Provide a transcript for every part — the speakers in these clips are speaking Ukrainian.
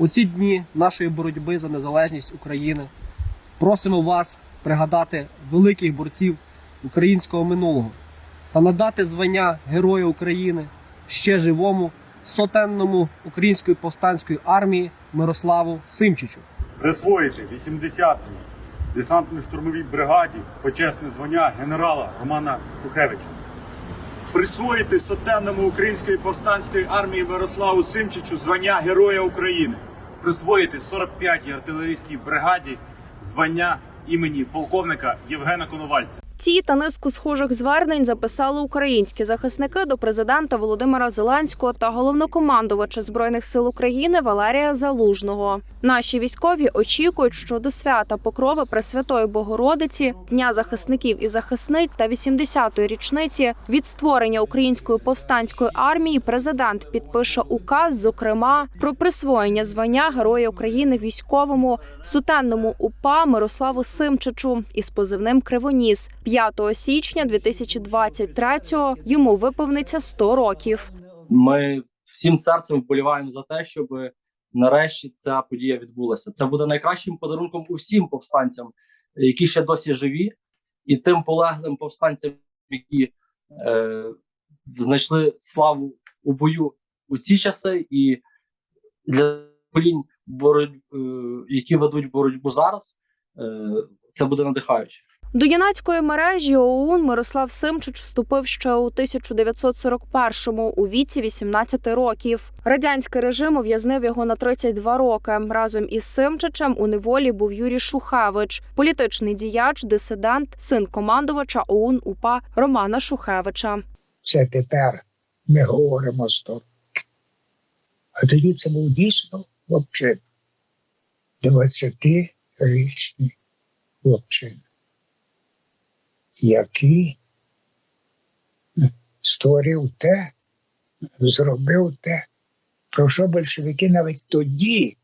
У ці дні нашої боротьби за незалежність України просимо вас пригадати великих борців українського минулого та надати звання Героя України ще живому сотенному української повстанської армії Мирославу Симчичу. присвоїти 80-й десантно-штурмовій бригаді почесне звання генерала Романа Шухевича. присвоїти сотенному української повстанської армії Мирославу Симчичу звання Героя України, присвоїти 45-й артилерійській бригаді звання імені полковника Євгена Коновальця. Ці та низку схожих звернень записали українські захисники до президента Володимира Зеленського та головнокомандувача збройних сил України Валерія Залужного. Наші військові очікують, що до свята Покрови Пресвятої Богородиці, Дня захисників і захисниць та 80-ї річниці від створення української повстанської армії президент підпише указ, зокрема про присвоєнє звання Героя України військовому сутенному УПА Мирославу Симчичу із позивним Кривоніс. 5 січня 2023-го йому виповниться 100 років. Ми всім серцем вболіваємо за те, щоб нарешті ця подія відбулася. Це буде найкращим подарунком усім повстанцям, які ще досі живі, і тим полеглим повстанцям, які е, знайшли славу у бою у ці часи, і для поколінь, бороть, е, які ведуть боротьбу зараз, е, це буде надихаюче. До юнацької мережі ОУН Мирослав Симчич вступив ще у 1941-му у віці 18 років. Радянський режим ув'язнив його на 32 роки. Разом із Симчичем у неволі був Юрій Шухевич, політичний діяч, дисидент, син командувача ОУН УПА Романа Шухевича. це тепер ми говоримо сто років. А тоді це був дійсно хлопчина, 20-річний хлопчина, який створив те, зробив те, про що большевики навіть тоді,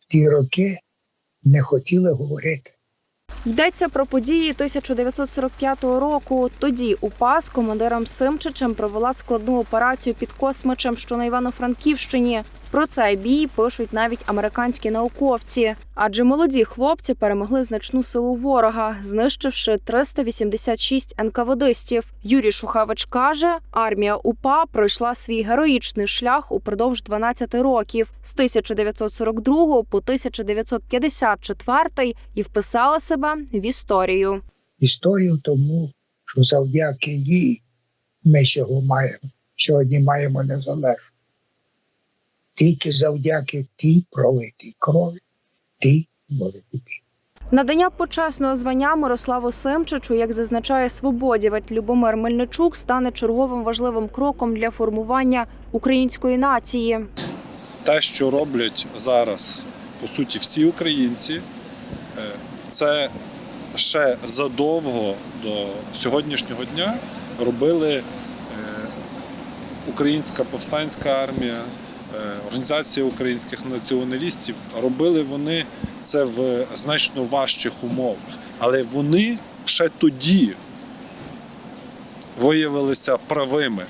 в ті роки, не хотіли говорити. Йдеться про події 1945 року. Тоді УПА з командиром Симчичем провела складну операцію під Космичем, що на Івано-Франківщині. Про цей бій пишуть навіть американські науковці, адже молоді хлопці перемогли значну силу ворога, знищивши 386 НКВДистів. Юрій Шухевич каже, армія УПА пройшла свій героїчний шлях упродовж 12 років з 1942 по 1954 і вписала себе в історію. історію тому, що завдяки їй ми сьогодні маємо, сьогодні маємо незалежність. Тільки завдяки тій пролитій крові, тій боротьбі. Надання почесного звання Мирославу Симчичу, як зазначає свободівець Любомир Мельничук, стане черговим важливим кроком для формування української нації. те, що роблять зараз по суті всі українці, е, це ще задовго до сьогоднішнього дня робили е, Українська повстанська армія, Організація українських націоналістів. Робили вони це в значно важчих умовах. Але вони ще тоді виявилися правими.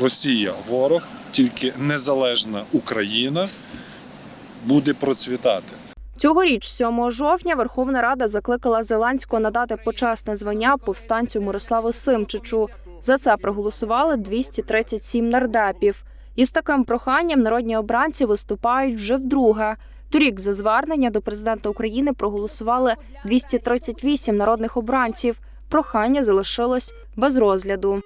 Росія ворог, тільки незалежна Україна буде процвітати. Цьогоріч, 7 жовтня, Верховна Рада закликала Зеленського надати почесне звання повстанцю Мирославу Симчичу. За це проголосували 237 нардепів. Із таким проханням народні обранці виступають вже вдруге. Торік за звернення до президента України проголосували 238 народних обранців. Прохання залишилось без розгляду.